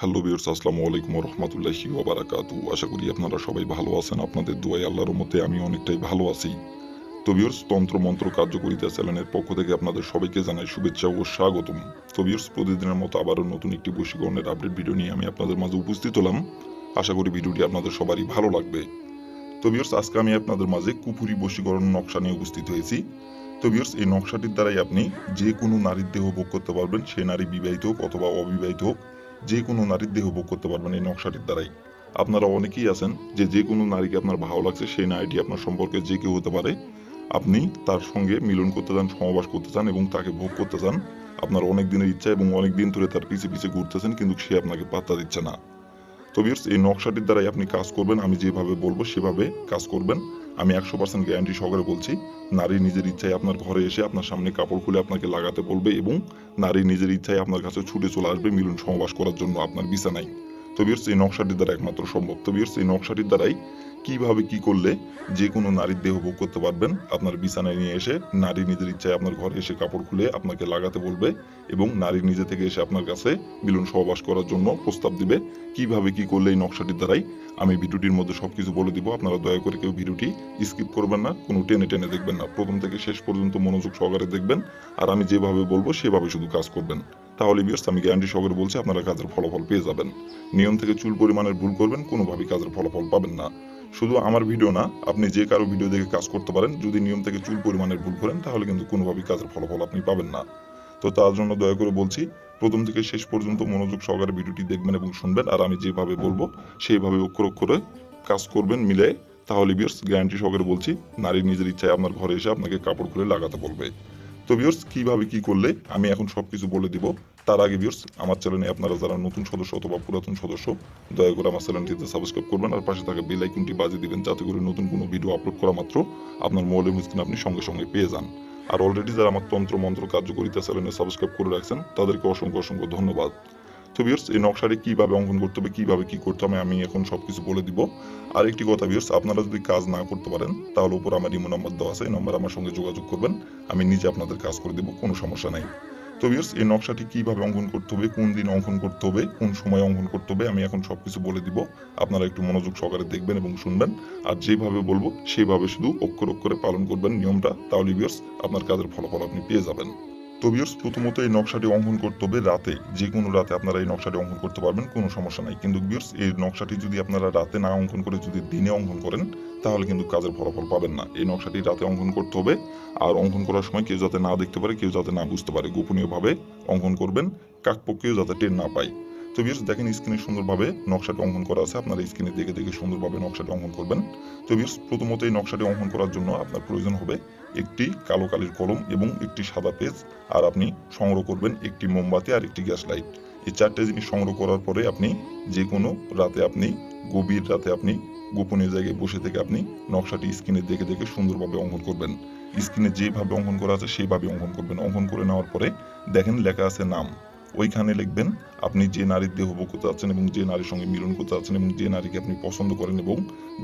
Hello বিয়ার্স আসসালামু আলাইকুম রহমতুল্লাহি ওবারাকাতু আশা করি আপনারা সবাই ভালো আছেন। আপনাদের দোয়াই আল্লাহর মতে আমি অনেকটাই ভালো আছি। তো তন্ত্র মন্ত্র কার্যকরিতা চ্যানেলের পক্ষ থেকে আপনাদের সবাইকে জানাই শুভেচ্ছা ও স্বাগতম। তো বিয়ার্স প্রতিদিনের মতো আবারও নতুন একটি বশীকরণের আপডেট ভিডিও নিয়ে আমি আপনাদের মাঝে উপস্থিত হলাম। আশা করি ভিডিওটি আপনাদের সবারই ভালো লাগবে। তো আজকে আমি আপনাদের মাঝে কুপুরি বশীকরণ নকশা নিয়ে উপস্থিত হয়েছি। তো এই নকশাটির দ্বারাই আপনি যে কোনো নারীর দেহ ভোগ করতে পারবেন। সে নারী বিবাহিত হোক অথবা অবিবাহিত হোক যে কোনো নারীর দেহ ভোগ করতে পারবেন এই নকশাটির দ্বারাই। আপনারা অনেকেই আছেন যে যে কোনো নারীকে আপনার ভালো লাগছে, সেই নারীটি আপনার সম্পর্কে যে কেউ হতে পারে। আপনি তার সঙ্গে মিলন করতে চান, সমাবাস করতে চান এবং তাকে ভোগ করতে চান। আপনার অনেক দিনের ইচ্ছা এবং অনেক দিন ধরে তার পিছে পিছে ঘুরতেছেন, কিন্তু সে আপনাকে পাত্তা দিচ্ছে না। তো এই নকশাটির দ্বারাই আপনি কাজ করবেন, আমি যেভাবে বলব সেভাবে কাজ করবেন। আমি একশো পার্সেন্ট গ্যারান্টি সহকারে বলছি, নারী নিজের ইচ্ছায় আপনার ঘরে এসে আপনার সামনে কাপড় খুলে আপনাকে লাগাতে বলবে এবং নারী নিজের ইচ্ছায় আপনার কাছে ছুটে চলে আসবে মিলন সমাবাস করার জন্য আপনার বিছানায়। তো বিয়ার্স এই নকশাটির দ্বারা একমাত্র সম্ভব। তো বিয়ার্স এই নকশাটির দ্বারাই কীভাবে কি করলে যে কোনো নারীর দেহ ভোগ করতে পারবেন, আপনার বিছানায় নিয়ে এসে নারী নিজের ইচ্ছায় আপনার ঘরে এসে কাপড় খুলে আপনাকে লাগাতে বলবে এবং নারী নিজে থেকে এসে আপনার কাছে মিলন সহবাস করার জন্য প্রস্তাব দিবে। কীভাবে কি করলে এই নকশাটির দ্বারাই আমি ভিডিওটির মধ্যে সবকিছু বলে দিব। আপনারা দয়া করে কেউ ভিডিওটি স্কিপ করবেন না, কোনো টেনে টেনে দেখবেন না। প্রথম থেকে শেষ পর্যন্ত মনোযোগ সহকারে দেখবেন। আর আমি যেভাবে বলব সেভাবে শুধু কাজ করবেন। তাহলে বিয়ার্স আমি গ্যারান্টি সহকারে বলছি আপনারা কাজের ফলাফল পেয়ে যাবেন। নিয়ম থেকে চুল পরিমাণের ভুল করবেন কোনোভাবেই কাজের ফলাফল পাবেন না। শুধু আমার ভিডিও না, আপনি যে কারও ভিডিও দেখে কাজ করতে পারেন, যদি নিয়ম থেকে চুল পরিমাণের ভুল করেন, তাহলে কিন্তু কোনোভাবেই কাজের ফলাফল আপনি পাবেন না। তো তার জন্য দয়া করে বলছি, প্রথম থেকে শেষ পর্যন্ত মনোযোগ সহকারে ভিডিওটি দেখবেন এবং শুনবেন, আর আমি যেভাবে বলব, সেইভাবে অক্ষর অক্ষরে কাজ করবেন মিলে। তাহলে বিয়ার্স গ্যারান্টি সহকারে বলছি, নারী নিজের ইচ্ছায় আপনার ঘরে এসে আপনাকে কাপড় খুলে লাগাতে বলবে। তো ভিউর্স কীভাবে কি করলে আমি এখন সব কিছু বলে দিব। তার আগে ভিউর্স আমার চ্যানেলে আপনারা যারা নতুন সদস্য অথবা পুরাতন সদস্য, দয়া করে আমার চ্যানেলটিতে সাবস্ক্রাইব করবেন আর পাশে থাকা বেল আইকনটি বাজিয়ে দিবেন যাতে করে নতুন কোনো ভিডিও আপলোড করা মাত্র আপনার মোবাইলের স্ক্রিনে আপনি সঙ্গে সঙ্গে পেয়ে যান। আর অলরেডি যারা আমার তন্ত্র মন্ত্র কার্যকরিতা চ্যানেলে সাবস্ক্রাইব করে রাখছেন, তাদেরকে অসংখ্য অসংখ্য ধন্যবাদ। তো বিয়ার্স এই নকশাটি কীভাবে অঙ্কন করতে হবে, কীভাবে কি করতে হবে, আমি এখন সবকিছু বলে দিব। আর একটি কথা বিয়ার্স আপনারা যদি কাজ না করতে পারেন, তাহলে উপর আমার ইমো নাম্বার দেওয়া আছে, এই নাম্বার আমার সঙ্গে যোগাযোগ করবেন, আমি নিজে আপনাদের কাজ করে দেবো, কোনো সমস্যা নেই। তো বিয়ার্স এই নকশাটি কীভাবে অঙ্কন করতে হবে, কোন দিন অঙ্কন করতে হবে, কোন সময় অঙ্কন করতে হবে, আমি এখন সবকিছু বলে দিব। আপনারা একটু মনোযোগ সহকারে দেখবেন এবং শুনবেন। আর যেভাবে বলব সেইভাবে শুধু অক্ষর অক্ষরে পালন করবেন নিয়মটা, তাহলে বিয়ার্স আপনার কাজের ফলাফল আপনি পেয়ে যাবেন। তো বিয়ার্স প্রথমত এই নকশাটি অঙ্কন করতে হবে রাতে। যে কোনো রাতে আপনারা এই নকশাটি অঙ্কন করতে পারবেন, কোনো সমস্যা নাই। কিন্তু বিয়র্স এই নকশাটি যদি আপনারা রাতে না অঙ্কন করে, যদি দিনে অঙ্কন করেন, তাহলে কিন্তু কাজের ফলাফল পাবেন না। এই নকশাটি রাতে অঙ্কন করতে হবে। আর অঙ্কন করার সময় কেউ যাতে না দেখতে পারে, কেউ যাতে না বুঝতে পারে, গোপনীয়ভাবে অঙ্কন করবেন। কাকপক্ষেও যাতে টের না পায়। তো বিয়ার্স দেখেন স্ক্রিনে সুন্দরভাবে নকশাটি অঙ্কন করা আছে। আপনারা স্ক্রিনে দেখে দেখে সুন্দরভাবে নকশাটি অঙ্কন করবেন। তো বিয়ার্স প্রথমত এই নকশাটি অঙ্কন করার জন্য আপনার প্রয়োজন হবে একটি কালো কালির কলম এবং একটি সাদা পেজ, আর আপনি সংগ্রহ করবেন একটি মোমবাতি আর একটি গ্যাস লাইট। এই চারটে জিনিস সংগ্রহ করার পরে আপনি যে কোনো রাতে আপনি, গভীর রাতে আপনি, গোপনীয় জায়গায় বসে থেকে আপনি নকশাটি স্ক্রিনে দেখে দেখে সুন্দরভাবে অঙ্কন করবেন। স্ক্রিনে যেভাবে অঙ্কন করা আছে, সেইভাবে অঙ্কন করবেন। অঙ্কন করে নেওয়ার পরে দেখেন লেখা আছে নাম। ওইখানে লিখবেন, আপনি যে নারীর দেহ ভোগ করতে চাচ্ছেন এবং যে নারীর সঙ্গে মিলন করতে চাচ্ছেন এবং যে নারীকে আপনি পছন্দ করেন এবং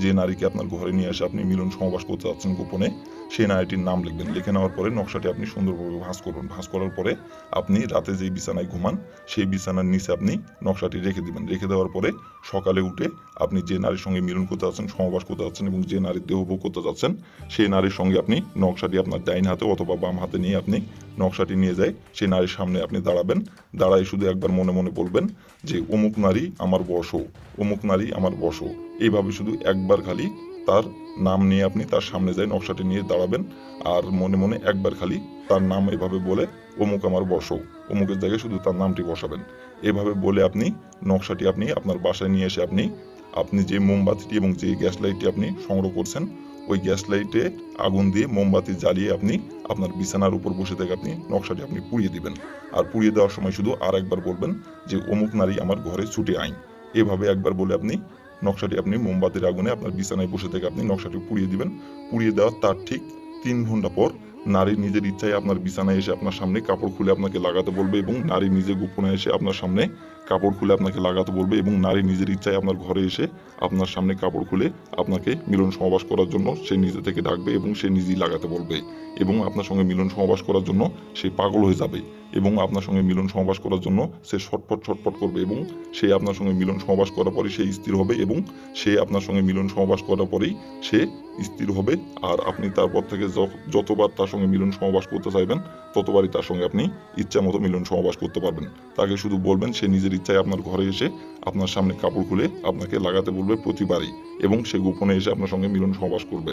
যে নারীকে আপনার ঘরে নিয়ে এসে আপনি মিলন সমাবাস করতে চাচ্ছেন গোপনে, সেই নারীটির নাম লিখবেন। লিখে নেওয়ার পরে নকশাটি আপনি সুন্দরভাবে ভাঁজ করুন ভাঁজ করার পরে আপনি রাতে যেই বিছানায় ঘুমান, সেই বিছানার নিচে আপনি নকশাটি রেখে দিবেন। রেখে দেওয়ার পরে সকালে উঠে আপনি যে নারীর সঙ্গে মিলন করতে যাচ্ছেন সমাবাস করতে যাচ্ছেন এবং যে নারীর দেহ ভোগ করতে যাচ্ছেন, সেই নারীর সঙ্গে আপনি নকশাটি আপনার ডাইন হাতে অথবা বাম হাতে নিয়ে আপনি নকশাটি নিয়ে যায়। সেই নারীর সামনে আপনি দাঁড়াবেন। দাঁড়ায় শুধু একবার মনে মনে বলবেন যে, অমুক নারী আমার বসো, অমুক নারী আমার বসো। এইভাবে শুধু একবার খালি তার নাম নিয়ে আপনি তার সামনে যায় নকশাটি নিয়ে দাঁড়াবেন। আর মনে মনে একবার খালি তার নাম এভাবে বলে, অমুক আমার বসো। অমুকের জায়গায় শুধু তার নামটি বসাবেন। এভাবে বলে আপনি নকশাটি আপনি আপনার বাসায় নিয়ে এসে আপনি আপনি যে মোমবাতিটি এবং যে গ্যাস লাইটটি আপনি সংগ্রহ করছেন ওই গ্যাস লাইটে আগুন দিয়ে মোমবাতি জ্বালিয়ে আপনি আপনার বিছানার উপর বসে থেকে আপনি নকশাটি আপনি পুড়িয়ে দিবেন। আর পুড়িয়ে দেওয়ার সময় শুধু আর একবার বলবেন যে, অমুক নারী আমার ঘরে ছুটে আইন। এভাবে একবার বলে আপনি নকশাটি আপনি মোমবাতির আগুনে আপনার বিছানায় বসে থেকে আপনি নকশাটি পুড়িয়ে দিবেন। পুড়িয়ে দেওয়ার তার ঠিক তিন ঘণ্টা পর নারী নিজের ইচ্ছায় আপনার বিছানায় এসে আপনার সামনে কাপড় খুলে আপনাকে লাগাতে বলবে এবং নারী নিজে গোপনে এসে আপনার সামনে কাপড় খুলে আপনাকে লাগাতে বলবে এবং নারী নিজের ইচ্ছায় আপনার ঘরে এসে আপনার সামনে কাপড় খুলে আপনাকে মিলন সমাবাস করার জন্য সে নিজে থেকে ডাকবে এবং সে নিজেই লাগাতে বলবে এবং আপনার সঙ্গে মিলন সমাবাস করার জন্য সে পাগল হয়ে যাবে। এবং আপনার সঙ্গে মিলন সমাবাস করার জন্য সে ছটফট ছটফট করবে এবং সে আপনার সঙ্গে মিলন সমাবাস করার পরে সে স্থির হবে এবং সে আপনার সঙ্গে মিলন সমাবাস করার পরেই সে স্থির হবে। আর আপনি তারপর থেকে যতবার তার সঙ্গে মিলন সমাবাস করতে চাইবেন, ততবারই তার সঙ্গে আপনি ইচ্ছা মতো মিলন সমাবাস করতে পারবেন। তাকে শুধু বলবেন, সে নিজের ইচ্ছায় আপনার ঘরে এসে আপনার সামনে কাপড় খুলে আপনাকে লাগাতে বলবে প্রতিবারই এবং সে গোপনে এসে আপনার সঙ্গে মিলন সমাবাস করবে।